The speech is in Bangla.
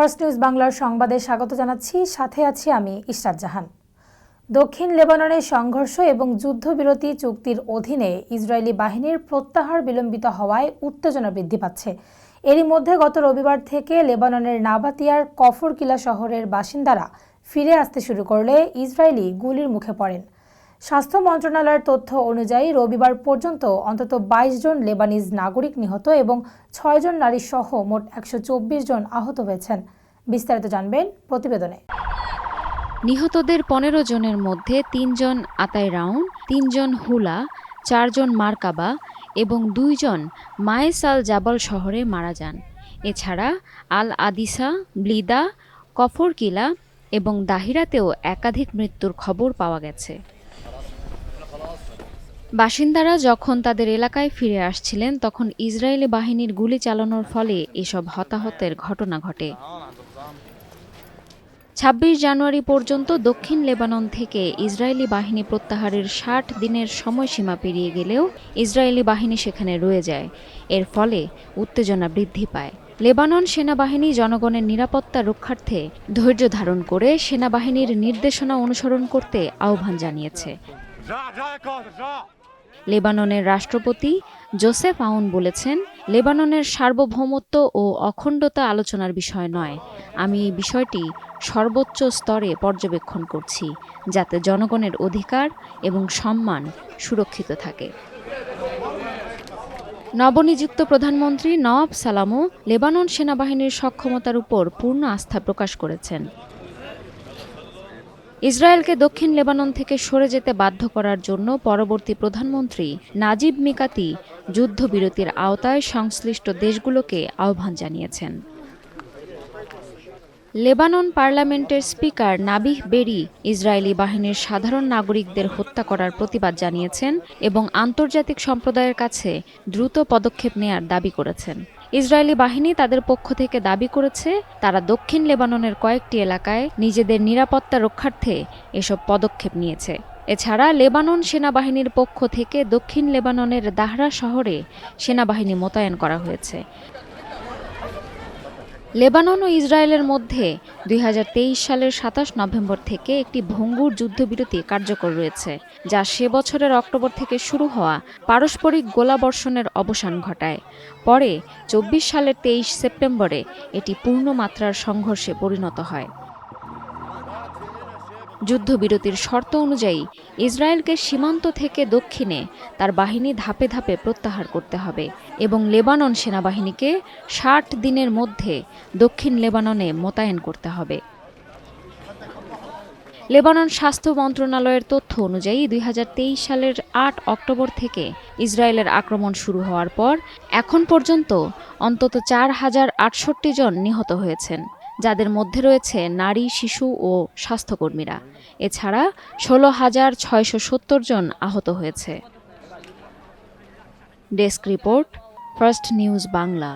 ফার্স্ট নিউজ বাংলার সংবাদে স্বাগত জানাচ্ছি। সাথে আছি আমি ইশরাত জাহান। দক্ষিণ লেবাননের সংঘর্ষ এবং যুদ্ধবিরতি চুক্তির অধীনে ইসরায়েলি বাহিনীর প্রত্যাহার বিলম্বিত হওয়ায় উত্তেজনা বৃদ্ধি পাচ্ছে। এরই মধ্যে গত রবিবার থেকে লেবাননের নাবাতিয়ার কফরকিলা শহরের বাসিন্দারা ফিরে আসতে শুরু করলে ইসরায়েলি গুলির মুখে পড়েন। স্বাস্থ্য মন্ত্রণালয়ের তথ্য অনুযায়ী রবিবার পর্যন্ত অন্তত বাইশ জন লেবানিজ নাগরিক নিহত এবং ছয়জন নারী সহ মোট একশো চব্বিশ জন আহত হয়েছেন। বিস্তারিত জানবেন প্রতিবেদনে। নিহতদের পনেরো জনের মধ্যে তিনজন আতাই রাউন তিনজন হুলা চারজন মার্কাবা এবং দুইজন মায়েস আল জাবল শহরে মারা যান। এছাড়া আল আদিসা, ব্লিদা, কফরকিলা এবং দাহিরাতেও একাধিক মৃত্যুর খবর পাওয়া গেছে। বাসিন্দারা যখন তাদের এলাকায় ফিরে আসছিলেন, তখন ইসরায়েলি বাহিনীর গুলি চালানোর ফলে এসব হতাহতের ঘটনা ঘটে। ছাব্বিশ জানুয়ারি পর্যন্ত দক্ষিণ লেবানন থেকে ইসরায়েলি বাহিনী প্রত্যাহারের ষাট দিনের সময়সীমা পেরিয়ে গেলেও ইসরায়েলি বাহিনী সেখানে রয়ে যায়। এর ফলে উত্তেজনা বৃদ্ধি পায়। লেবানন সেনাবাহিনী জনগণের নিরাপত্তা রক্ষার্থে ধৈর্য ধারণ করে সেনাবাহিনীর নির্দেশনা অনুসরণ করতে আহ্বান জানিয়েছে। লেবাননের রাষ্ট্রপতি জোসেফ আউন বলেছেন, লেবাননের সার্বভৌমত্ব ও অখণ্ডতা আলোচনার বিষয় নয়। আমি এই বিষয়টি সর্বোচ্চ স্তরে পর্যবেক্ষণ করছি, যাতে জনগণের অধিকার এবং সম্মান সুরক্ষিত থাকে। নবনিযুক্ত প্রধানমন্ত্রী নওয়াব সালামও লেবানন সেনাবাহিনীর সক্ষমতার উপর পূর্ণ আস্থা প্রকাশ করেছেন। ইসরায়েলকে দক্ষিণ লেবানন থেকে সরে যেতে বাধ্য করার জন্য পরবর্তী প্রধানমন্ত্রী নাজিব মিকাতি যুদ্ধবিরতির আওতায় সংশ্লিষ্ট দেশগুলোকে আহ্বান জানিয়েছেন। লেবানন পার্লামেন্টের স্পিকার নাবিহ বেরি ইসরায়েলি বাহিনীর সাধারণ নাগরিকদের হত্যা করার প্রতিবাদ জানিয়েছেন এবং আন্তর্জাতিক সম্প্রদায়ের কাছে দ্রুত পদক্ষেপ নেয়ার দাবি করেছেন। ইসরায়েলি বাহিনী তাদের পক্ষ থেকে দাবি করেছে, তারা দক্ষিণ লেবাননের কয়েকটি এলাকায় নিজেদের নিরাপত্তা রক্ষার্থে এসব পদক্ষেপ নিয়েছে। এছাড়া লেবানন সেনাবাহিনীর পক্ষ থেকে দক্ষিণ লেবাননের দাহরা শহরে সেনাবাহিনী মোতায়েন করা হয়েছে। লেবানন ও ইসরায়েলের মধ্যে দুই হাজার তেইশ সালের সাতাশ নভেম্বর থেকে একটি ভঙ্গুর যুদ্ধবিরতি কার্যকর রয়েছে, যা সে বছরের অক্টোবর থেকে শুরু হওয়া পারস্পরিক গোলাবর্ষণের অবসান ঘটায়। পরে চব্বিশ সালের তেইশ সেপ্টেম্বরে এটি পূর্ণমাত্রার সংঘর্ষে পরিণত হয়। যুদ্ধবিরতির শর্ত অনুযায়ী ইসরায়েলকে সীমান্ত থেকে দক্ষিণে তার বাহিনী ধাপে ধাপে প্রত্যাহার করতে হবে এবং লেবানন সেনাবাহিনীকে ষাট দিনের মধ্যে দক্ষিণ লেবাননে মোতায়েন করতে হবে। লেবানন স্বাস্থ্য মন্ত্রণালয়ের তথ্য অনুযায়ী দুই হাজার তেইশ সালের আট অক্টোবর থেকে ইসরায়েলের আক্রমণ শুরু হওয়ার পর এখন পর্যন্ত অন্তত চার হাজার আটষট্টি জন নিহত হয়েছেন। যাদের মধ্যে রয়েছে নারী, শিশু ও স্বাস্থ্যকর্মীরা। এছাড়া ষোলো হাজার ছয়শো সত্তর জন আহত হয়েছে। Desk report, first news Bangla.